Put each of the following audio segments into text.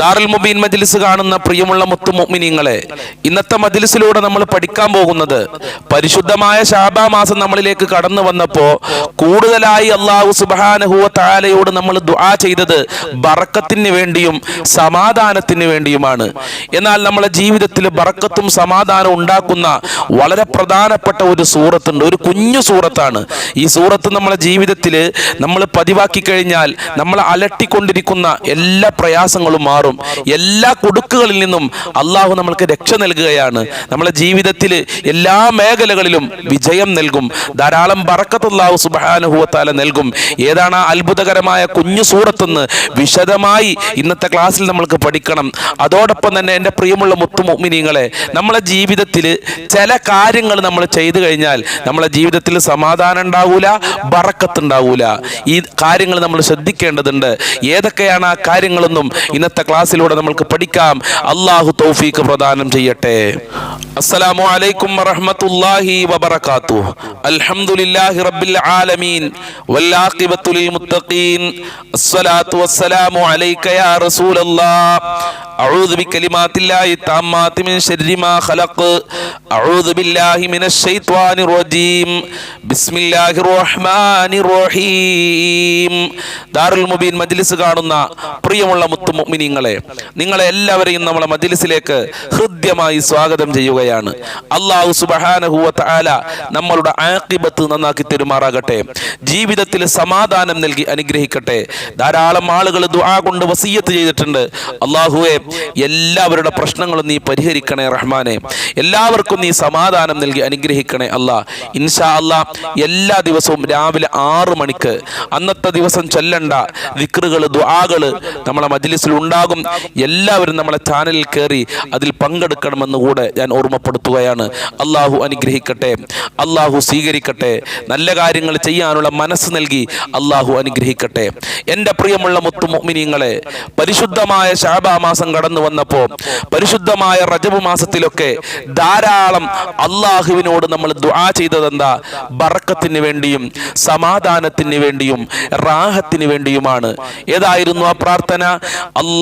ദാറുൽ മുബീൻ മജ്ലിസ് കാണുന്ന പ്രിയമുള്ള മുഅ്മിനീങ്ങളെ ഇന്നത്തെ മജ്ലിസിലൂടെ നമ്മൾ പഠിക്കാൻ പോകുന്നത് പരിശുദ്ധമായ ശാബാ മാസം നമ്മളിലേക്ക് കടന്നു വന്നപ്പോൾ കൂടുതലായി അള്ളാഹു സുബ്ഹാനഹു താലയോട് നമ്മൾ ദുആ ചെയ്തത് ബറക്കത്തിന് വേണ്ടിയും സമാധാനത്തിന് വേണ്ടിയുമാണ്. എന്നാൽ നമ്മളെ ജീവിതത്തിൽ ബറക്കത്തും സമാധാനവും ഉണ്ടാക്കുന്ന വളരെ പ്രധാനപ്പെട്ട ഒരു സൂറത്തുണ്ട് ഒരു കുഞ്ഞു സൂറത്താണ്. ഈ സൂറത്ത് നമ്മളെ ജീവിതത്തിൽ നമ്മൾ പതിവാക്കി കഴിഞ്ഞാൽ നമ്മൾ അലട്ടിക്കൊണ്ടിരിക്കുന്ന എല്ലാ പ്രയാസങ്ങളും മാറും. എല്ലാ കുടുക്കുകളിൽ നിന്നും അള്ളാഹു നമ്മൾക്ക് രക്ഷ നൽകുകയാണ്. നമ്മളെ ജീവിതത്തിൽ എല്ലാ മേഖലകളിലും വിജയം നൽകും. ധാരാളം ബറക്കത്ത് അള്ളാഹു സുബാനുഭവത്താല നൽകും. ഏതാണ് ആ അത്ഭുതകരമായ കുഞ്ഞു സൂറത്തെന്ന് വിശദമായി ഇന്നത്തെ ക്ലാസ്സിൽ നമ്മൾക്ക് പഠിക്കണം. അതോടൊപ്പം തന്നെ എന്റെ പ്രിയമുള്ള മുത്തുമൊമിനിങ്ങളെ നമ്മളെ ജീവിതത്തിൽ ചില കാര്യങ്ങൾ നമ്മൾ ചെയ്തു കഴിഞ്ഞാൽ നമ്മളെ ജീവിതത്തിൽ സമാധാനം ഉണ്ടാവൂല ബറക്കത്ത് ഉണ്ടാവൂല. ഈ കാര്യങ്ങൾ നമ്മൾ ശ്രദ്ധിക്കേണ്ടതുണ്ട്. ഏതൊക്കെയാണ് ആ കാര്യങ്ങളൊന്നും ഇന്നത്തെ ക്ലാസ്സിലൂടെ നമ്മൾക്ക് പഠിക്കാം. അള്ളാഹു തൗഫീഖ് പ്രദാനം ചെയ്യട്ടെ. അസ്സലാമു അലൈക്കും വറഹ്മത്തുള്ളാഹി വബറകാത്തു. അൽഹംദുലില്ലാഹി റബ്ബിൽ ആലമീൻ. വല്ലാഖിബത്തു ലിൽ മുത്തഖീൻ. അസ്സലാത്തു വസ്സലാമു അലൈക യാ റസൂലല്ലാഹ്. അഊദു ബികലിമാത്തില്ലാഹി താമ്മാതി മിൻ ശർരി മാ ഖലഖ്. അഊദു ബില്ലാഹി മിനശ് ശൈത്വാനിർ റജീം. ബിസ്മില്ലാഹിർ റഹ്മാനിർ റഹീം. ദാറുൽ മുബീൻ മജ്ലിസ് കാണുന്ന പ്രിയമുള്ള മുത്തു മുഅ്മിനീങ്ങളെ നിങ്ങളെ എല്ലാവരെയും നമ്മളെ മജിലിസിലേക്ക് ഹൃദ്യമായി സ്വാഗതം ചെയ്യുകയാണ്. അള്ളാഹു സുബ്ഹാനഹു വ തആല നമ്മളുടെ ആക്കിബത്ത് നന്നാക്കി തെരുമാറാകട്ടെ. ജീവിതത്തിൽ സമാധാനം നൽകി അനുഗ്രഹിക്കട്ടെ. ധാരാളം ആളുകൾ ദുആ കൊണ്ട് വസീയത്ത് ചെയ്തിട്ടുണ്ട്. അള്ളാഹുവെ എല്ലാവരുടെ പ്രശ്നങ്ങളും നീ പരിഹരിക്കണേ റഹ്മാനെ. എല്ലാവർക്കും നീ സമാധാനം നൽകി അനുഗ്രഹിക്കണേ അല്ലാ. ഇൻഷാ അല്ലാ എല്ലാ ദിവസവും രാവിലെ ആറ് മണിക്ക് അന്നത്തെ ദിവസം ചെല്ലണ്ട വിക്റുകൾ ദുആകൾ നമ്മളെ മജ്ലിസിൽ ഉണ്ടാകും എല്ലാവരും നമ്മളെ ചാനലിൽ കയറി അതിൽ പങ്കെടുക്കണമെന്ന് കൂടെ ഞാൻ ഓർമ്മപ്പെടുത്തുകയാണ്. അള്ളാഹു അനുഗ്രഹിക്കട്ടെ. അള്ളാഹു സ്വീകരിക്കട്ടെ. നല്ല കാര്യങ്ങൾ ചെയ്യാനുള്ള മനസ്സ് നൽകി അള്ളാഹു അനുഗ്രഹിക്കട്ടെ. എന്റെ പ്രിയമുള്ള മുത്തു പരിശുദ്ധമായ ശാബാ മാസം കടന്നു വന്നപ്പോൾ പരിശുദ്ധമായ റജബ് മാസത്തിലൊക്കെ ധാരാളം അള്ളാഹുവിനോട് നമ്മൾ ദുആ ചെയ്തതെന്താ? ബറക്കത്തിന് വേണ്ടിയും സമാധാനത്തിന് വേണ്ടിയും റാഹത്തിന് വേണ്ടിയുമാണ്. ഏതായിരുന്നു ആ പ്രാർത്ഥന? അല്ലാഹുമ്മ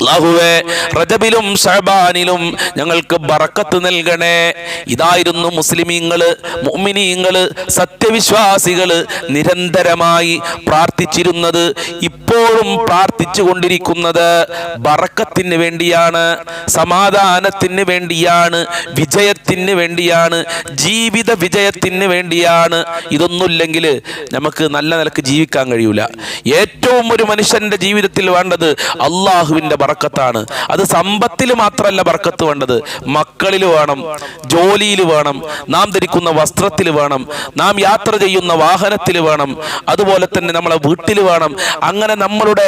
അല്ലാഹുവേ റജബിലും ഷഹബാനിലും ഞങ്ങൾക്ക് ബറക്കത്ത് നൽകണേ. ഇതായിരുന്നു മുസ്ലിമീങ്ങൾ മുമിനീങ്ങൾ സത്യവിശ്വാസികൾ നിരന്തരമായി പ്രാർത്ഥിച്ചിരുന്നത് ഇപ്പോഴും പ്രാർത്ഥിച്ചു കൊണ്ടിരിക്കുന്നത് ബറക്കത്തിന് വേണ്ടിയാണ് സമാധാനത്തിന് വേണ്ടിയാണ് വിജയത്തിന് വേണ്ടിയാണ് ജീവിത വിജയത്തിന് വേണ്ടിയാണ്. ഇതൊന്നുമില്ലെങ്കിൽ നമുക്ക് നല്ല നിലയ്ക്ക് ജീവിക്കാൻ കഴിയൂല. ഏറ്റവും ഒരു മനുഷ്യന്റെ ജീവിതത്തിൽ വേണ്ടത് അള്ളാഹുവിന്റെ ബറക്കത്താണ് അത് സമ്പത്തിൽ മാത്രമല്ല ബർക്കത്ത് വേണ്ടത്. മക്കളിൽ വേണം ജോലിയിൽ വേണം നാം ധരിക്കുന്ന വസ്ത്രത്തിൽ വേണം നാം യാത്ര ചെയ്യുന്ന വാഹനത്തിൽ വേണം അതുപോലെ തന്നെ നമ്മളെ വീട്ടിൽ വേണം. അങ്ങനെ നമ്മളുടെ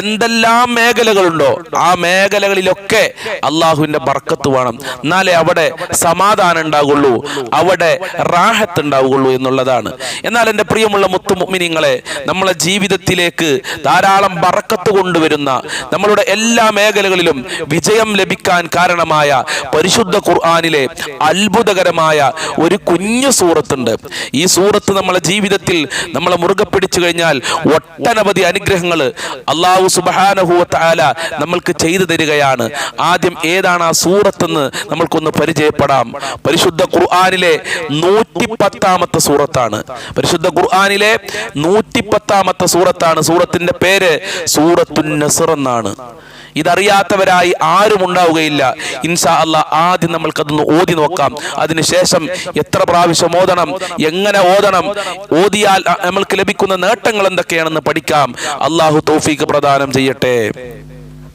എന്തെല്ലാം മേഖലകളുണ്ടോ ആ മേഖലകളിലൊക്കെ അള്ളാഹുവിന്റെ ബർക്കത്ത് വേണം. എന്നാലേ അവിടെ സമാധാനം ഉണ്ടാകുള്ളൂ അവിടെ റാഹത്ത് ഉണ്ടാവുകയുള്ളൂ എന്നുള്ളതാണ്. എന്നാൽ എന്റെ പ്രിയമുള്ള മുത്തുമുമിനിങ്ങളെ നമ്മളെ ജീവിതത്തിലേക്ക് ധാരാളം ബറക്കത്ത് കൊണ്ടുവരുന്ന നമ്മളുടെ എല്ലാ മേഖലകളിലും വിജയം ലഭിക്കാൻ കാരണമായ പരിശുദ്ധ ഖുർആാനിലെ അത്ഭുതകരമായ ഒരു കുഞ്ഞു സൂറത്തുണ്ട്. ഈ സൂറത്ത് നമ്മളെ ജീവിതത്തിൽ നമ്മളെ മുറുകെ പിടിച്ചു കഴിഞ്ഞാൽ ഒട്ടനവധി അനുഗ്രഹങ്ങൾ അള്ളാഹു സുബാനഹുല നമ്മൾക്ക് ചെയ്തു തരികയാണ്. ആദ്യം ഏതാണ് ആ സൂറത്തെന്ന് നമ്മൾക്കൊന്ന് പരിചയപ്പെടാം. പരിശുദ്ധ ഖുർആാനിലെ നൂറ്റി പത്താമത്തെ സൂറത്താണ്. പരിശുദ്ധ ഖുർആാനിലെ നൂറ്റി പത്താമത്തെ സൂറത്താണ്. സൂറത്തിന്റെ പേര് സൂറത്തുൻ നസർ എന്നാണ്. ഇതറിയാത്തവരായി ആരും ഉണ്ടാവുകയില്ല. ഇൻഷാ അല്ല ആദ്യം നമ്മൾക്കതൊന്ന് ഓതി നോക്കാം. അതിനുശേഷം എത്ര പ്രാവശ്യം ഓതണം? എങ്ങനെ ഓതണം? ഓതിയാൽ നമ്മൾക്ക് ലഭിക്കുന്ന നേട്ടങ്ങൾ എന്തൊക്കെയാണെന്ന് പഠിക്കാം. അള്ളാഹു തൗഫീഖ് പ്രദാനം ചെയ്യട്ടെ.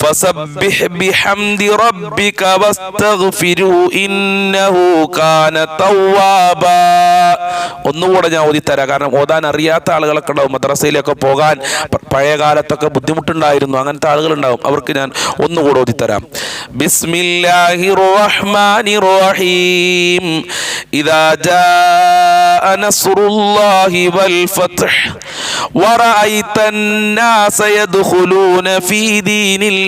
فسبح بحمد ربك واستغفره إنه كان توابا ഒന്നുകൂടെ ഞാൻ ഓതിത്തരാം കാരണം ഓതാൻ അറിയാത്ത ആളുകളൊക്കെ ഉണ്ടാവും മദ്രസയിലൊക്കെ പോകാൻ പ- പഴയ കാലത്തൊക്കെ ബുദ്ധിമുട്ടുണ്ടായിരുന്നു അങ്ങനത്തെ ആളുകൾ ഉണ്ടാവും അവർക്ക് ഞാൻ ഒന്നുകൂടെ ഓതിത്തരാം ബിസ്മില്ലാഹി റഹ്മാനി റഹീം ഇദാ ജാഅ നസ്റുല്ലാഹി വൽ ഫത്ഹ് ورأيت الناس يدخلون في دين الله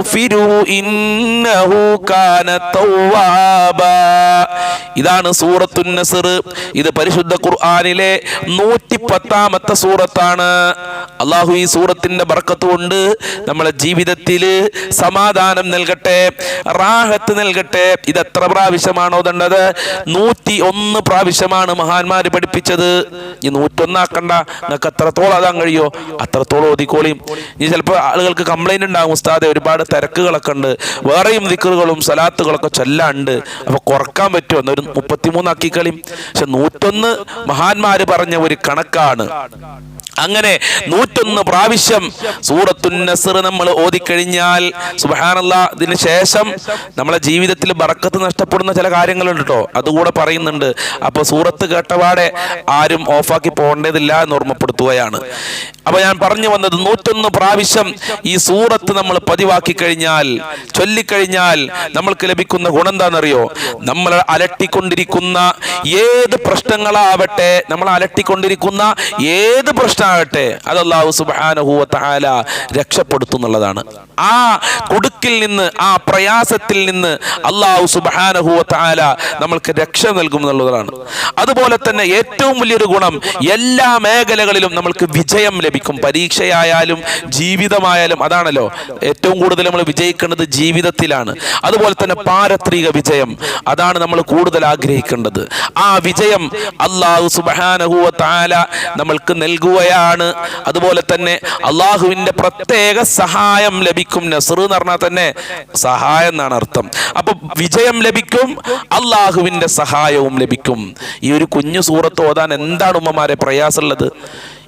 ഇതാണ് സൂറത്തു നസർ. ഇത് പരിശുദ്ധ ഖുർആാനിലെ നൂറ്റി പത്താമത്തെ സൂറത്താണ്. അള്ളാഹു ഈ സൂറത്തിന്റെ ബർക്കത്ത് കൊണ്ട് നമ്മളെ ജീവിതത്തിൽ സമാധാനം നൽകട്ടെ റാഹത്ത് നൽകട്ടെ. ഇത് എത്ര പ്രാവശ്യമാണ് ഓതേണ്ടത് നൂറ്റി ഒന്ന് പ്രാവശ്യമാണ് മഹാന്മാര് പഠിപ്പിച്ചത്. ഈ നൂറ്റൊന്നാക്കണ്ട. നിങ്ങൾക്ക് എത്രത്തോളം അതാൻ കഴിയോ? അത്രത്തോളം ഓതിക്കോളിയും. ഇനി ചിലപ്പോൾ ആളുകൾക്ക് കംപ്ലൈന്റ് ഉണ്ടാകും. ഉസ്താദെ ഒരുപാട് തിരക്കുകളൊക്കെ ഉണ്ട്. വേറെയും ദിക്കറുകളും സലാത്തുകളൊക്കെ ചൊല്ലാണ്ട്. അപ്പൊ കുറയ്ക്കാൻ പറ്റുമോ? എന്നൊരു മുപ്പത്തിമൂന്നാക്കി കളി. പക്ഷെ നൂറ്റൊന്ന് മഹാന്മാര് പറഞ്ഞ ഒരു കണക്കാണ്. അങ്ങനെ നൂറ്റൊന്ന് പ്രാവശ്യം സൂറത്തുൻ നസർ നമ്മൾ ഓതിക്കഴിഞ്ഞാൽ സുബഹാനല്ല ഇതിന് ശേഷം നമ്മളെ ജീവിതത്തിൽ ബറക്കത്ത് നഷ്ടപ്പെടുന്ന ചില കാര്യങ്ങളുണ്ട് കേട്ടോ അതുകൂടെ പറയുന്നുണ്ട്. അപ്പോൾ സൂറത്ത് കേട്ടപാടെ ആരും ഓഫാക്കി പോകേണ്ടതില്ല എന്ന് ഓർമ്മപ്പെടുത്തുകയാണ്. അപ്പൊ ഞാൻ പറഞ്ഞു വന്നത് നൂറ്റൊന്ന് പ്രാവശ്യം ഈ സൂറത്ത് നമ്മൾ പതിവാക്കി കഴിഞ്ഞാൽ ചൊല്ലിക്കഴിഞ്ഞാൽ നമ്മൾക്ക് ലഭിക്കുന്ന ഗുണം എന്താണെന്നറിയോ? നമ്മൾ അലട്ടിക്കൊണ്ടിരിക്കുന്ന ഏത് പ്രശ്നങ്ങളാവട്ടെ നമ്മൾ അലട്ടിക്കൊണ്ടിരിക്കുന്ന ഏത് പ്രശ്നമാകട്ടെ അത് അള്ളാഹു സുബാനഹുവ തആല രക്ഷപ്പെടുത്തുന്നുള്ളതാണ് ആ കുടുക്കിൽ നിന്ന് ആ പ്രയാസത്തിൽ നിന്ന് അള്ളാഹു സുബാനഹുവ തആല നമ്മൾക്ക് രക്ഷ നൽകും എന്നുള്ളതാണ്. അതുപോലെ തന്നെ ഏറ്റവും വലിയൊരു ഗുണം എല്ലാ മേഖലകളിലും നമ്മൾക്ക് വിജയം ലഭിക്കും. പരീക്ഷയായാലും ജീവിതമായാലും അതാണല്ലോ ഏറ്റവും കൂടുതൽ നമ്മൾ വിജയിക്കേണ്ടത് ജീവിതത്തിലാണ്. അതുപോലെ തന്നെ പാരത്രിക വിജയം. അതാണ് നമ്മൾ കൂടുതൽ ആഗ്രഹിക്കേണ്ടത്. ആ വിജയം അള്ളാഹു സുബാനഹുവ താല നമ്മൾക്ക് നൽകുകയാണ്. അതുപോലെ തന്നെ അള്ളാഹുവിന്റെ പ്രത്യേക സഹായം ലഭിക്കും. നസർ എന്ന് പറഞ്ഞാൽ തന്നെ സഹായം എന്നാണ് അർത്ഥം. അപ്പൊ വിജയം ലഭിക്കും അള്ളാഹുവിന്റെ സഹായവും ലഭിക്കും. ഈ ഒരു കുഞ്ഞു സൂറത്ത് ഓതാൻ എന്താണ് ഉമ്മമാരെ പ്രയാസമുള്ളത്?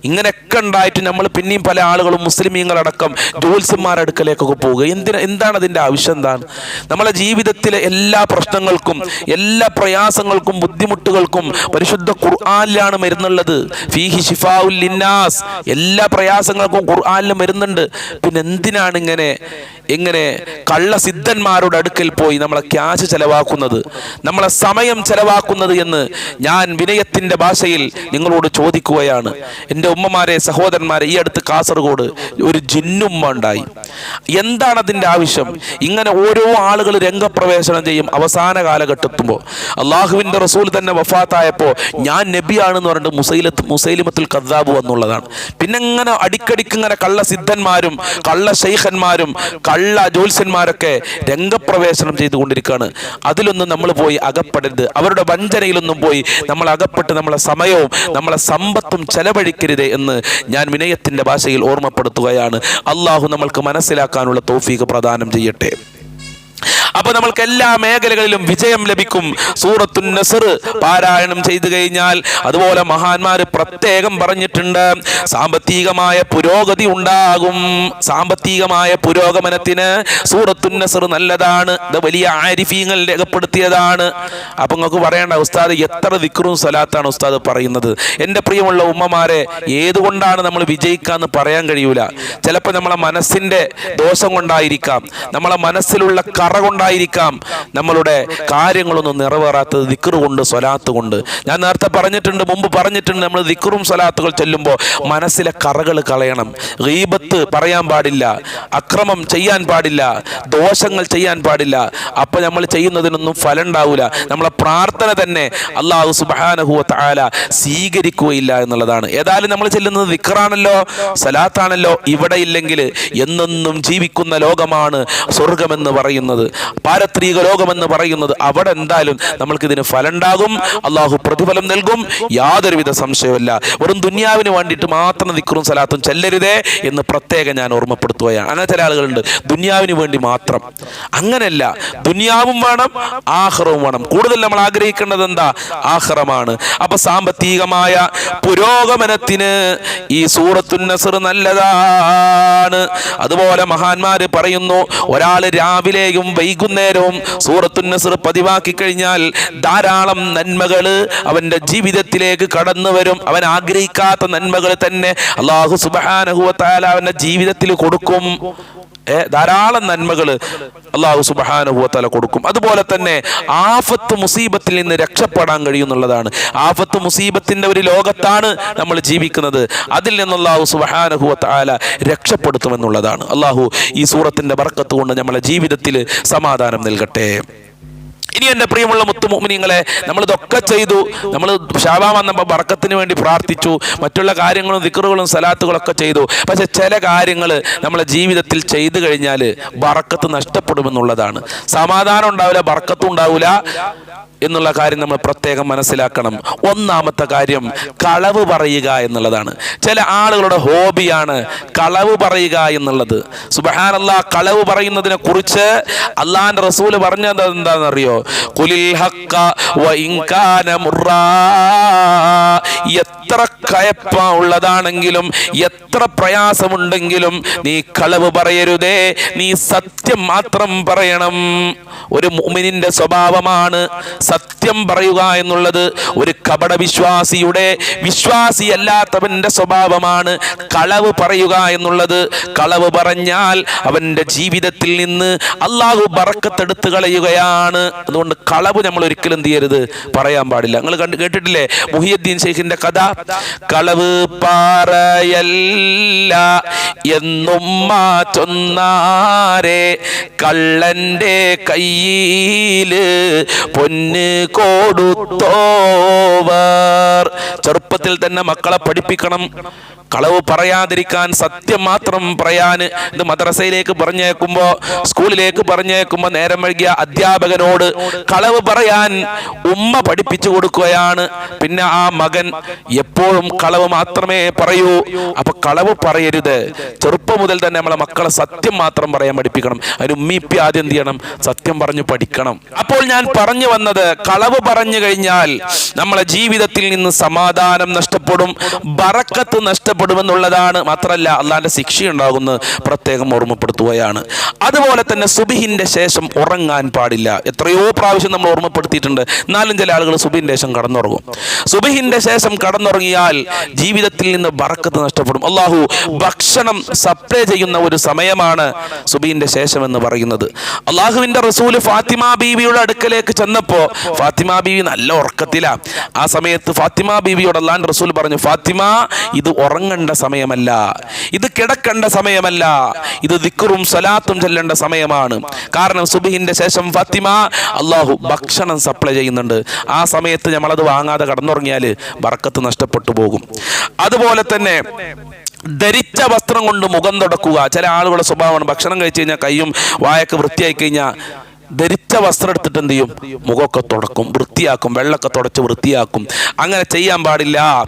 ഇങ്ങനെയൊക്കെ ഉണ്ടായിട്ട് നമ്മൾ പിന്നെയും പല ആളുകളും മുസ്ലിമീങ്ങളടക്കം ജ്യോത്സ്യന്മാരുടെ അടുക്കലേക്കൊക്കെ പോവുക. എന്തിനാ എന്താണ് അതിന്റെ ആവശ്യം എന്താണ്? നമ്മളെ ജീവിതത്തിലെ എല്ലാ പ്രശ്നങ്ങൾക്കും എല്ലാ പ്രയാസങ്ങൾക്കും ബുദ്ധിമുട്ടുകൾക്കും പരിശുദ്ധ ഖുർആാനിലാണ് മരുന്നുള്ളത്. ഫീഹി ഷിഫാഉൽ ലിന്നാസ്. എല്ലാ പ്രയാസങ്ങൾക്കും ഖുർആാനിലും മരുന്നുണ്ട്. പിന്നെ എന്തിനാണ് ഇങ്ങനെ ഇങ്ങനെ കള്ളസിദ്ധന്മാരുടെ അടുക്കൽ പോയി നമ്മളെ ക്യാഷ് ചെലവാക്കുന്നത്? നമ്മളെ സമയം ചെലവാക്കുന്നത് എന്ന് ഞാൻ വിനയത്തിന്റെ ഭാഷയിൽ നിങ്ങളോട് ചോദിക്കുകയാണ്. എന്റെ ഉമ്മമാരെ സഹോദരന്മാരെ ഈ അടുത്ത് കാസർഗോഡ് ഒരു ജിന്നുമ്മ ഉണ്ടായി. എന്താണ് അതിന്റെ ആവശ്യം? ഇങ്ങനെ ഓരോ ആളുകൾ രംഗപ്രവേശനം ചെയ്യും അവസാന കാലഘട്ടത്തുമ്പോൾ. അള്ളാഹുവിന്റെ റസൂൽ തന്നെ വഫാത്തായപ്പോൾ ഞാൻ നബിയാണെന്ന് പറഞ്ഞിട്ട് മുസൈലത്ത് മുസൈലിമത്തുൽ കദ്ദാബ് എന്നുള്ളതാണ് പിന്നെ ഇങ്ങനെ അടിക്കടിക്ക് ഇങ്ങനെ കള്ള സിദ്ധന്മാരും കള്ള ശൈഖന്മാരും കള്ള ജ്യോത്സ്യന്മാരൊക്കെ രംഗപ്രവേശനം ചെയ്തുകൊണ്ടിരിക്കുകയാണ്. അതിലൊന്നും നമ്മൾ പോയി അകപ്പെടരുത്. അവരുടെ വഞ്ചനയിലൊന്നും പോയി നമ്മൾ അകപ്പെട്ട് നമ്മളെ സമയവും നമ്മളെ സമ്പത്തും ചെലവഴിക്കരുത് എന്ന് ഞാൻ വിനയത്തിന്റെ ഭാഷയിൽ ഓർമ്മപ്പെടുത്തുകയാണ്. അള്ളാഹു നമ്മൾക്ക് മനസ്സിലാക്കാനുള്ള തോഫീക്ക് പ്രദാനം ചെയ്യട്ടെ. അപ്പൊ നമ്മൾക്ക് എല്ലാ മേഖലകളിലും വിജയം ലഭിക്കും. സൂറത്തു നസർ പാരായണം ചെയ്തു കഴിഞ്ഞാൽ അതുപോലെ മഹാന്മാര് പ്രത്യേകം പറഞ്ഞിട്ടുണ്ട് സാമ്പത്തികമായ പുരോഗതി ഉണ്ടാകും. സാമ്പത്തികമായ പുരോഗമനത്തിന് സൂറത്തു നസർ നല്ലതാണ്. ഇത് വലിയ ആരിഫീങ്ങൾ രേഖപ്പെടുത്തിയതാണ്. അപ്പൊ നിങ്ങൾക്ക് പറയേണ്ട ഉസ്താദ് എത്ര ദിക്റും സ്വലാത്താണ് ഉസ്താദ് പറയുന്നത്. എന്റെ പ്രിയമുള്ള ഉമ്മമാരെ ഏതുകൊണ്ടാണ് നമ്മൾ വിജയിക്കാന്ന് പറയാൻ കഴിയൂല. ചിലപ്പോൾ നമ്മളെ മനസ്സിന്റെ ദോഷം കൊണ്ടായിരിക്കാം. നമ്മളെ മനസ്സിലുള്ള കറ കൊണ്ടായിരിക്കാം ആയിരിക്കാം നമ്മളുടെ കാര്യങ്ങളൊന്നും നിറവേറാത്തത് ദിക്റ് കൊണ്ട് സ്വലാത്ത് കൊണ്ട്. ഞാൻ നേരത്തെ പറഞ്ഞിട്ടുണ്ട് മുമ്പ് പറഞ്ഞിട്ടുണ്ട് നമ്മൾ ദിക്റും സ്വലാത്തുകൾ ചെല്ലുമ്പോൾ മനസ്സിലെ കറകൾ കളയണം. ഗീബത്ത് പറയാൻ പാടില്ല അക്രമം ചെയ്യാൻ പാടില്ല ദോഷങ്ങൾ ചെയ്യാൻ പാടില്ല. അപ്പൊ നമ്മൾ ചെയ്യുന്നതിനൊന്നും ഫലം ഉണ്ടാവില്ല നമ്മളെ പ്രാർത്ഥന തന്നെ അള്ളാഹു സുബാനഹുവ താല സ്വീകരിക്കുകയില്ല എന്നുള്ളതാണ്. ഏതായാലും നമ്മൾ ചെല്ലുന്നത് ദിക്റാണല്ലോ സലാത്താണല്ലോ ഇവിടെ ഇല്ലെങ്കിൽ എന്നെന്നും ജീവിക്കുന്ന ലോകമാണ് സ്വർഗമെന്ന് പറയുന്നത്. പാരത്രിക ലോകമെന്ന് പറയുന്നത് അവിടെ എന്തായാലും നമ്മൾക്കിതിന് ഫലമുണ്ടാകും. അള്ളാഹു പ്രതിഫലം നൽകും. യാതൊരുവിധ സംശയവുമില്ല. വെറും ദുന്യാവിന് വേണ്ടിയിട്ട് മാത്രം ദിക്റും സലാത്തും ചെല്ലരുതേ എന്ന് പ്രത്യേകം ഞാൻ ഓർമ്മപ്പെടുത്തുകയാണ്. അങ്ങനെ ചില ആളുകളുണ്ട് ദുന്യാവിന് വേണ്ടി മാത്രം. അങ്ങനെയല്ല ദുന്യാവും വേണം ആഹ്റവും വേണം. കൂടുതൽ നമ്മൾ ആഗ്രഹിക്കേണ്ടത് എന്താ? ആഹ്റമാണ്. അപ്പൊ സാമ്പത്തികമായ പുരോഗമനത്തിന് ഈ സൂറത്തു നസർ നല്ലതാണ്. അതുപോലെ മഹാന്മാര് പറയുന്നു ഒരാൾ രാവിലെയും വൈകുന്നേരവും സൂറത്തുൻ നസർ പതിവാക്കി കഴിഞ്ഞാൽ ധാരാളം നന്മകൾ അവന്റെ ജീവിതത്തിലേക്ക് കടന്നു വരും. അവൻ ആഗ്രഹിക്കാത്ത നന്മകൾ തന്നെ അള്ളാഹു സുബാനഹുവത്താല അവന്റെ ജീവിതത്തിൽ കൊടുക്കും. ധാരാളം നന്മകൾ അള്ളാഹു സുബാനുഭവത്തല കൊടുക്കും. അതുപോലെ തന്നെ ആഫത്ത് മുസീബത്തിൽ നിന്ന് രക്ഷപ്പെടാൻ കഴിയുന്നുള്ളതാണ്. ആഫത്ത് മുസീബത്തിന്റെ ഒരു ലോകത്താണ് നമ്മൾ ജീവിക്കുന്നത്. അതിൽ നിന്ന് അള്ളാഹു സുബാനുഭവത്താല രക്ഷപ്പെടുത്തുമെന്നുള്ളതാണ്. അള്ളാഹു ഈ സൂറത്തിന്റെ ബർക്കത്ത് കൊണ്ട് നമ്മളെ ജീവിതത്തിൽ സമാധാനം നൽകട്ടെ. ഇനി എന്റെ പ്രിയമുള്ള മുത്തുമോമിനിങ്ങളെ നമ്മൾ ഇതൊക്കെ ചെയ്തു. നമ്മൾ ഷാബാ വന്നപ്പോൾ ബർക്കത്തിന് വേണ്ടി പ്രാർത്ഥിച്ചു. മറ്റുള്ള കാര്യങ്ങളും ദിക്കറുകളും സലാത്തുകളൊക്കെ ചെയ്തു. പക്ഷെ ചില കാര്യങ്ങൾ നമ്മളെ ജീവിതത്തിൽ ചെയ്തു കഴിഞ്ഞാൽ ബറക്കത്ത് നഷ്ടപ്പെടുമെന്നുള്ളതാണ്. സമാധാനം ഉണ്ടാവില്ല ബർക്കത്തും ഉണ്ടാവില്ല. എന്നുള്ള കാര്യം നമ്മൾ പ്രത്യേകം മനസ്സിലാക്കണം. ഒന്നാമത്തെ കാര്യം കളവ് പറയുക എന്നുള്ളതാണ്. ചില ആളുകളുടെ ഹോബിയാണ് കളവ് പറയുക എന്നുള്ളത്. സുബഹാനല്ല കളവ് പറയുന്നതിനെ കുറിച്ച് അള്ളാഹാന്റെ റസൂൽ പറഞ്ഞത് എന്താണെന്നറിയോ? കുലിൽ ഹക്ക. എത്ര കയപ്പ ഉള്ളതാണെങ്കിലും എത്ര പ്രയാസമുണ്ടെങ്കിലും നീ കളവ് പറയരുതേ. നീ സത്യം മാത്രം പറയണം. ഒരു മുമിനിന്റെ സ്വഭാവമാണ് സത്യം പറയുക എന്നുള്ളത് ഒരു കപട വിശ്വാസിയുടെ വിശ്വാസിയല്ലാത്തവന്റെ സ്വഭാവമാണ്. കളവ് പറയുക എന്നുള്ളത് കളവ് പറഞ്ഞാൽ അവന്റെ ജീവിതത്തിൽ നിന്ന് അള്ളാഹു ബറക്കത്തെടുത്ത് കളയുകയാണ്. അതുകൊണ്ട് കളവ് നമ്മൾ ഒരിക്കലും എന്ത് ചെയ്യരുത്? പറയാൻ പാടില്ല. നിങ്ങൾ കണ്ട് കേട്ടിട്ടില്ലേ? മുഹിയുദ്ദീൻ ഷെയ്ഖിന്റെ കഥ? കളവ് പാറയല്ല എന്നും മാറ്റൊന്നാരെ കള്ളന്റെ കയ്യിൽ പൊന്ന് കൊടുത്തോവർ. ചെറുപ്പത്തിൽ തന്നെ മക്കളെ പഠിപ്പിക്കണം. കളവ് പറയാതിരിക്കാൻ സത്യം മാത്രം പറയാന് ഇത് മദ്രസയിലേക്ക് പറഞ്ഞേക്കുമ്പോ സ്കൂളിലേക്ക് പറഞ്ഞേക്കുമ്പോ നേരം വൈകിയ അധ്യാപകനോട് കളവ് പറയാൻ ഉമ്മ പഠിപ്പിച്ചു കൊടുക്കുകയാണ്. പിന്നെ ആ മകൻ എപ്പോഴും കളവ് മാത്രമേ പറയൂ. അപ്പൊ കളവ് പറയരുത്. ചെറുപ്പം മുതൽ തന്നെ നമ്മളെ മക്കളെ സത്യം മാത്രം പറയാൻ പഠിപ്പിക്കണം. അതിന് ഉമ്മിപ്പി ആദ്യം എന്ത് ചെയ്യണം? സത്യം പറഞ്ഞു പഠിക്കണം. അപ്പോൾ ഞാൻ പറഞ്ഞു വന്നത് കളവ് പറഞ്ഞു കഴിഞ്ഞാൽ നമ്മളെ ജീവിതത്തിൽ നിന്ന് സമാധാനം നഷ്ടപ്പെടും ബറക്കത്ത് നഷ്ടപ്പെടുമെന്നുള്ളതാണ് മാത്രമല്ല അള്ളാന്റെ ശിക്ഷ ഉണ്ടാകുന്നത് പ്രത്യേകം ഓർമ്മപ്പെടുത്തുകയാണ്. അതുപോലെ തന്നെ സുബിഹിന്റെ ശേഷം ഉറങ്ങാൻ പാടില്ല. എത്രയോ പ്രാവശ്യം നമ്മൾ ഓർമ്മപ്പെടുത്തിയിട്ടുണ്ട്. എന്നാലും ചില ആളുകൾ സുബിഹിന്റെ ശേഷം കടന്നുറങ്ങും. സുബിഹിന്റെ ശേഷം കടന്നുറങ്ങിയാൽ ജീവിതത്തിൽ നിന്ന് ബറക്കത്ത് നഷ്ടപ്പെടും. അള്ളാഹു ഭക്ഷണം സപ്ലൈ ചെയ്യുന്ന ഒരു സമയമാണ് സുബിഹിന്റെ ശേഷം എന്ന് പറയുന്നത്. അള്ളാഹുവിന്റെ റസൂൽ ഫാത്തിമ ബീവിയുടെ അടുക്കലേക്ക് ചെന്നപ്പോ ഫാത്തിമ ബീവി നല്ല ഉറക്കത്തിലാ. ആ സമയത്ത് ഫാത്തിമ ബീവിയോട് അള്ളാൻ റസൂൽ പറഞ്ഞു ഫാത്തിമ ഇത് ഉറങ്ങേണ്ട സമയമല്ല. ഇത് കിടക്കേണ്ട സമയമല്ല. ഇത് ദിക്കറും സലാത്തും ചെല്ലേണ്ട സമയമാണ്. കാരണം സുബിഹിന്റെ ശേഷം ഫാത്തിമ അള്ളാഹു ഭക്ഷണം സപ്ലൈ ചെയ്യുന്നുണ്ട്. ആ സമയത്ത് നമ്മളത് വാങ്ങാതെ കടന്നുറങ്ങിയാൽ ബർക്കത്ത് നഷ്ടപ്പെട്ടു പോകും. അതുപോലെ തന്നെ ധരിച്ച വസ്ത്രം കൊണ്ട് മുഖം തുടക്കുക. ചില ആളുകളുടെ സ്വഭാവമാണ്. ഭക്ഷണം കഴിച്ചു കഴിഞ്ഞാൽ കൈയും വായൊക്കെ വൃത്തിയായി കഴിഞ്ഞാൽ ധരിച്ച വസ്ത്രം എടുത്തിട്ട് എന്ത് ചെയ്യും? മുഖമൊക്കെ തുടക്കും വൃത്തിയാക്കും വെള്ളമൊക്കെ തുടച്ച് വൃത്തിയാക്കും. അങ്ങനെ ചെയ്യാൻ പാടില്ല.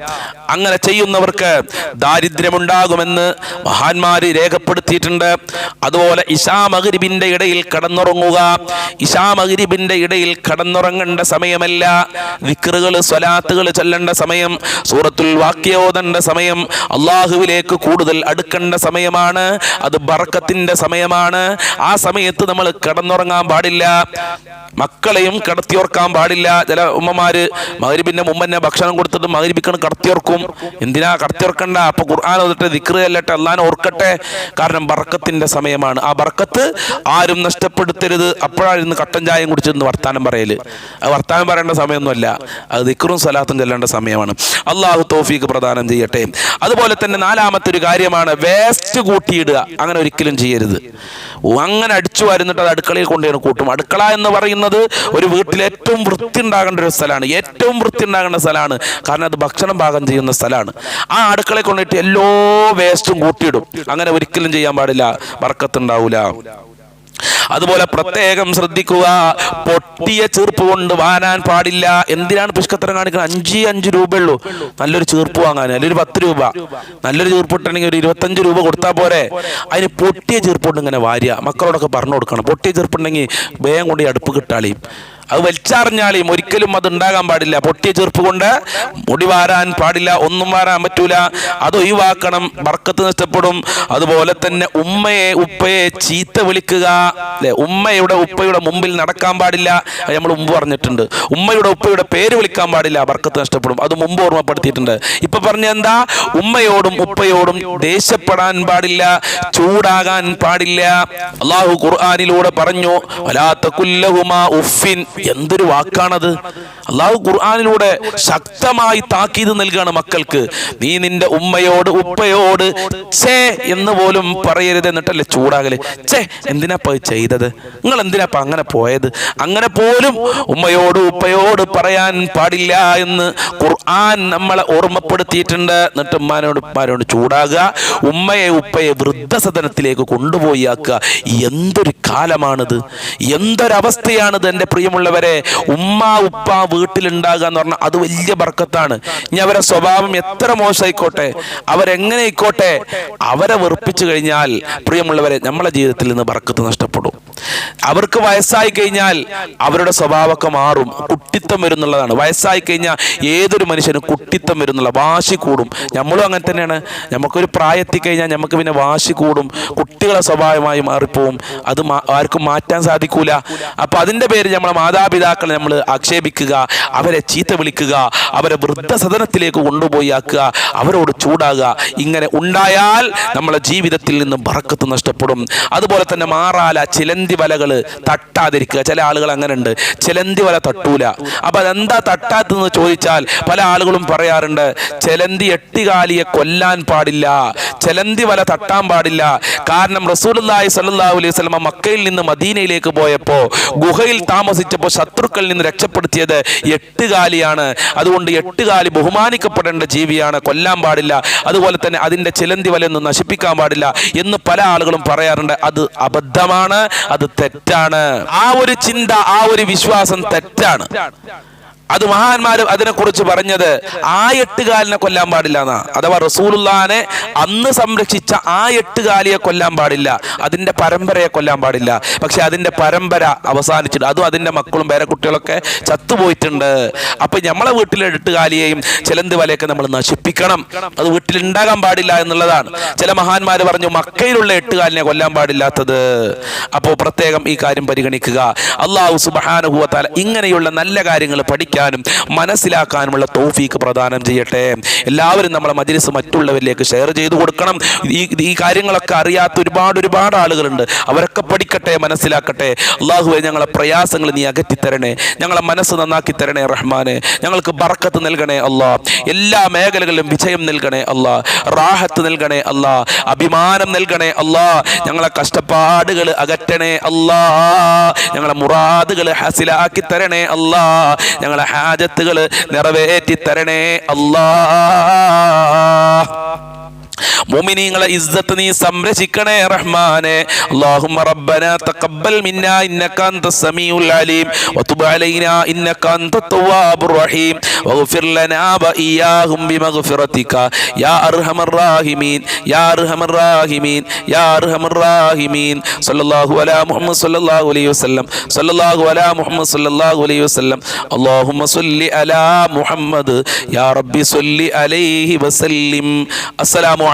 അങ്ങനെ ചെയ്യുന്നവർക്ക് ദാരിദ്ര്യമുണ്ടാകുമെന്ന് മഹാന്മാര് രേഖപ്പെടുത്തിയിട്ടുണ്ട്. അതുപോലെ ഇഷാമഗരിബിന്റെ ഇടയിൽ കടന്നുറങ്ങുക. ഇഷാമഗരിബിന്റെ ഇടയിൽ കടന്നുറങ്ങേണ്ട സമയമല്ല. വിക്റുകൾ സ്വലാത്തുകൾ ചെല്ലേണ്ട സമയം സൂറത്തുൽ വാക്യോതണ്ട സമയം അള്ളാഹുവിലേക്ക് കൂടുതൽ അടുക്കേണ്ട സമയമാണ്. അത് ബറക്കത്തിന്റെ സമയമാണ്. ആ സമയത്ത് നമ്മൾ കടന്നുറങ്ങാൻ പാടില്ല. പാടില്ല. മക്കളെയും കടത്തിയോർക്കാൻ പാടില്ല. ചില ഉമ്മമാര് മകരിബിന്റെ മുമ്പന്നെ ഭക്ഷണം കൊടുത്തിട്ട് മകരിബിക്കണം കടത്തിയോർക്കും. എന്തിനാ കടത്തിയോർക്കണ്ട? അപ്പൊ ഖുർആൻ ഓതിട്ട് ദിക്റ് അല്ലട്ടെ അള്ളാൻ ഓർക്കട്ടെ. കാരണം ബർക്കത്തിന്റെ സമയമാണ്. ആ ബർക്കത്ത് ആരും നഷ്ടപ്പെടുത്തരുത്. അപ്പോഴായിരുന്നു കട്ടൻ ചായം കുടിച്ചിരുന്ന് വർത്താനം പറയൽ. അത് വർത്താനം പറയേണ്ട സമയമൊന്നുമല്ല. അത് ദിക്റും സലാത്തും ചെല്ലേണ്ട സമയമാണ്. അള്ളാഹു തോഫീക്ക് പ്രദാനം ചെയ്യട്ടെ. അതുപോലെ തന്നെ നാലാമത്തെ ഒരു കാര്യമാണ് വേസ്റ്റ് കൂട്ടിയിടുക. അങ്ങനെ ഒരിക്കലും ചെയ്യരുത്. അങ്ങനെ അടിച്ചു വരുന്നിട്ട് അത് അടുക്കളയിൽ കൊണ്ടുപോയി കൂട്ടും അടുക്കള എന്ന് പറയുന്നത് ഒരു വീട്ടിൽ ഏറ്റവും വൃത്തി ഉണ്ടാകേണ്ട ഒരു സ്ഥലമാണ്. ഏറ്റവും വൃത്തി ഉണ്ടാകേണ്ട സ്ഥലമാണ്. കാരണം അത് ഭക്ഷണം പാകം ചെയ്യുന്ന സ്ഥലമാണ്. ആ അടുക്കളയിൽ കൊണ്ടിട്ട് എല്ലോ വേസ്റ്റും കൂട്ടിയിടും. അങ്ങനെ ഒരിക്കലും ചെയ്യാൻ പാടില്ല. വർക്കത്തുണ്ടാവൂല അതുപോലെ പ്രത്യേകം ശ്രദ്ധിക്കുക പൊട്ടിയ ചീർപ്പ് കൊണ്ട് വാനാൻ പാടില്ല. എന്തിനാണ് പുഷ്കത്തരം കാണിക്കുന്നത്? അഞ്ച് അഞ്ച് രൂപയുള്ളൂ നല്ലൊരു ചീർപ്പ് വാങ്ങാൻ അല്ലെങ്കിൽ പത്ത് രൂപ. നല്ലൊരു ചീർപ്പ് ഇട്ടണമെങ്കിൽ ഒരു ഇരുപത്തഞ്ച് രൂപ കൊടുത്താൽ പോരെ. അതിന് പൊട്ടിയ ചീർപ്പ് കൊണ്ട് ഇങ്ങനെ വാര്യ മക്കളോടൊക്കെ പറഞ്ഞു കൊടുക്കണം. പൊട്ടിയ ചീർപ്പുണ്ടെങ്കിൽ വേഗം കൊണ്ട് അടുപ്പ് കിട്ടാളിയും അത് വലിച്ചറിഞ്ഞാലും ഒരിക്കലും അത് ഉണ്ടാകാൻ പാടില്ല. പൊട്ടിയ ചെറുപ്പ് കൊണ്ട് മുടി വാരാൻ പാടില്ല ഒന്നും വാരാൻ പറ്റൂല. അത് ഒഴിവാക്കണം വർക്കത്ത് നഷ്ടപ്പെടും. അതുപോലെ തന്നെ ഉമ്മയെ ഉപ്പയെ ചീത്ത വിളിക്കുക. അല്ലെ? ഉമ്മയുടെ ഉപ്പയുടെ മുമ്പിൽ നടക്കാൻ പാടില്ല. നമ്മൾ മുമ്പ് പറഞ്ഞിട്ടുണ്ട്. ഉമ്മയുടെ ഉപ്പയുടെ പേര് വിളിക്കാൻ പാടില്ല വർക്കത്ത് നഷ്ടപ്പെടും. അത് മുമ്പ് ഓർമ്മപ്പെടുത്തിയിട്ടുണ്ട്. ഇപ്പൊ പറഞ്ഞ എന്താ? ഉമ്മയോടും ഉപ്പയോടും ദേഷ്യപ്പെടാൻ പാടില്ല ചൂടാകാൻ പാടില്ല. അള്ളാഹു ഖുർആാനിലൂടെ പറഞ്ഞു വലാത്ത കുല്ലഹുമാ ഉഫിൻ എന്തൊരു വാക്കാണത്? അള്ളാഹു ഖുർആാനിലൂടെ ശക്തമായി താക്കീത് നൽകുകയാണ് മക്കൾക്ക്. നീ നിന്റെ ഉമ്മയോട് ഉപ്പയോട് ചേ എന്ന് പോലും പറയരുത് എന്നിട്ടല്ലേ ചൂടാകൽ? ചേ എന്തിനാ ചെയ്തത്? നിങ്ങൾ എന്തിനാ അങ്ങനെ പോയത്? അങ്ങനെ പോലും ഉമ്മയോട് ഉപ്പയോട് പറയാൻ പാടില്ല എന്ന് ഖുർആൻ നമ്മളെ ഓർമ്മപ്പെടുത്തിയിട്ടുണ്ട്. എന്നിട്ട് ഉമ്മാനോട് ഉപ്പാനോട് ചൂടാകുക. ഉമ്മയെ ഉപ്പയെ വൃദ്ധസദനത്തിലേക്ക് കൊണ്ടുപോയി ആക്കുക. എന്തൊരു കാലമാണിത്? എന്തൊരവസ്ഥയാണിത് എന്റെ പ്രിയമുള്ളവരെ ഉമ്മ ഉപ്പ വീട്ടിലുണ്ടാകുക എന്ന് പറഞ്ഞാൽ അത് വലിയ ബർക്കത്താണ്. ഇനി അവരെ സ്വഭാവം എത്ര മോശമായിക്കോട്ടെ അവരെങ്ങനെ ആയിക്കോട്ടെ അവരെ വെറുപ്പിച്ചു കഴിഞ്ഞാൽ പ്രിയമുള്ളവരെ നമ്മളെ ജീവിതത്തിൽ നിന്ന് ബർക്കത്ത് നഷ്ടപ്പെടും. അവർക്ക് വയസ്സായി കഴിഞ്ഞാൽ അവരുടെ സ്വഭാവമൊക്കെ മാറും കുട്ടിത്തം വരുന്നുള്ളതാണ്. വയസ്സായി കഴിഞ്ഞാൽ ഏതൊരു മനുഷ്യനും കുട്ടിത്തം വരുന്നുള്ള വാശി കൂടും. നമ്മളും അങ്ങനെ തന്നെയാണ്. നമുക്കൊരു പ്രായത്തിൽ കഴിഞ്ഞാൽ നമുക്ക് പിന്നെ വാശി കൂടും കുട്ടികളെ സ്വഭാവമായി മാറിപ്പോവും. അത് ആർക്കും മാറ്റാൻ സാധിക്കൂല. അപ്പൊ അതിന്റെ പേര് നമ്മളെ മാതാപിതാക്കളെ നമ്മൾ ആക്ഷേപിക്കുക അവരെ ചീത്ത വിളിക്കുക അവരെ വൃദ്ധസദനത്തിലേക്ക് കൊണ്ടുപോയി ആക്കുക അവരോട് ചൂടാകുക. ഇങ്ങനെ ഉണ്ടായാൽ നമ്മളെ ജീവിതത്തിൽ നിന്ന് വറക്കത്ത് നഷ്ടപ്പെടും. അതുപോലെ തന്നെ മാറാല ചിലന്തി വലകൾ തട്ടാതിരിക്കുക. ചില ആളുകൾ അങ്ങനെ ഉണ്ട് ചിലന്തി വല തട്ടൂല. അപ്പൊ അതെന്താ തട്ടാത്തെന്ന് ചോദിച്ചാൽ പല ആളുകളും പറയാറുണ്ട് ചിലന്തി എട്ടുകാലിയെ കൊല്ലാൻ പാടില്ല. ചിലന്തി വല തട്ടാൻ പാടില്ല. കാരണം റസൂലുള്ളാഹി സ്വല്ലല്ലാഹു അലൈഹി സ്വലമ മക്കയിൽ നിന്ന് മദീനയിലേക്ക് പോയപ്പോൾ ഗുഹയിൽ താമസിച്ചപ്പോൾ ശത്രുക്കളിൽ നിന്ന് രക്ഷപ്പെടുത്തിയത് എട്ടുകാലിയാണ്. അതുകൊണ്ട് എട്ടുകാലി ബഹുമാനിക്കപ്പെടേണ്ട ജീവിയാണ്. കൊല്ലാൻ പാടില്ല. അതുപോലെ തന്നെ അതിന്റെ ചിലന്തി വലയൊന്നും നശിപ്പിക്കാൻ പാടില്ല എന്ന് പല ആളുകളും പറയാറുണ്ട്. അത് അബദ്ധമാണ് അത് തെറ്റാണ്. ആ ഒരു ചിന്ത ആ ഒരു വിശ്വാസം തെറ്റാണ്. അത് മഹാന്മാർ അതിനെക്കുറിച്ച് പറഞ്ഞത് ആ എട്ടുകാലിനെ കൊല്ലാൻ പാടില്ല എന്നാ. അഥവാ റസൂലുല്ലാനെ അന്ന് സംരക്ഷിച്ച ആ എട്ടുകാലിയെ കൊല്ലാൻ പാടില്ല. അതിന്റെ പരമ്പരയെ കൊല്ലാൻ പാടില്ല. പക്ഷെ അതിന്റെ പരമ്പര അവസാനിച്ചിട്ട് അതും അതിന്റെ മക്കളും പേരക്കുട്ടികളൊക്കെ ചത്തുപോയിട്ടുണ്ട്. അപ്പൊ നമ്മളെ വീട്ടിലെ എട്ടുകാലിയെയും ചിലന്ത് വലയൊക്കെ നമ്മൾ നശിപ്പിക്കണം. അത് വീട്ടിൽ ഉണ്ടാകാൻ പാടില്ല എന്നുള്ളതാണ്. ചില മഹാന്മാര് പറഞ്ഞു മക്കയിലുള്ള എട്ടുകാലിനെ കൊല്ലാൻ പാടില്ലാത്തത്. അപ്പോൾ പ്രത്യേകം ഈ കാര്യം പരിഗണിക്കുക. അള്ളാഹു സുബാനുഭവത്താല ഇങ്ങനെയുള്ള നല്ല കാര്യങ്ങൾ പഠിക്കാനും മനസ്സിലാക്കാനുമുള്ള തോഫീക്ക് പ്രദാനം ചെയ്യട്ടെ. എല്ലാവരും നമ്മളെ മജ്ലിസ് മറ്റുള്ളവരിലേക്ക് ഷെയർ ചെയ്തു കൊടുക്കണം. ഈ ഈ കാര്യങ്ങളൊക്കെ അറിയാത്ത ഒരുപാട് ഒരുപാട് ആളുകളുണ്ട്. അവരൊക്കെ പഠിക്കട്ടെ മനസ്സിലാക്കട്ടെ. അള്ളാഹുവെ ഞങ്ങളെ പ്രയാസങ്ങൾ നീ അകറ്റി തരണേ ഞങ്ങളെ മനസ്സ് നന്നാക്കി തരണേ റഹ്മാനെ. ഞങ്ങൾക്ക് ബർക്കത്ത് നൽകണേ അല്ലാ എല്ലാ മേഖലകളിലും വിജയം നൽകണേ അല്ലാ റാഹത്ത് നൽകണേ അല്ലാ അഭിമാനം നൽകണേ അല്ലാ ഞങ്ങളെ കഷ്ടപ്പാടുകൾ അകറ്റണേ അല്ലാ ഞങ്ങളെ മുറാദുകൾ ഹസിലാക്കി തരണേ അല്ലാ ഞങ്ങളെ ഹാജത്തുകൾ നിറവേറ്റി തരണേ അല്ലാ മുഅ്മിനീങ്ങളെ ഇസ്സത്ത് നീ സംരക്ഷിക്കണേ റഹ്മാനെ اللهم ربنا تقبل منا انك انت السميع العليم وتب علينا انك انت التواب الرحيم واغفر لنا واياهم بمغفرتك يا ارحم الراحمين يا ارحم الراحمين يا ارحم الراحمين صلى الله على محمد صلى الله عليه وسلم صلى الله على محمد صلى الله عليه وسلم اللهم صل على محمد يا ربي صل عليه وسلم السلام عليكم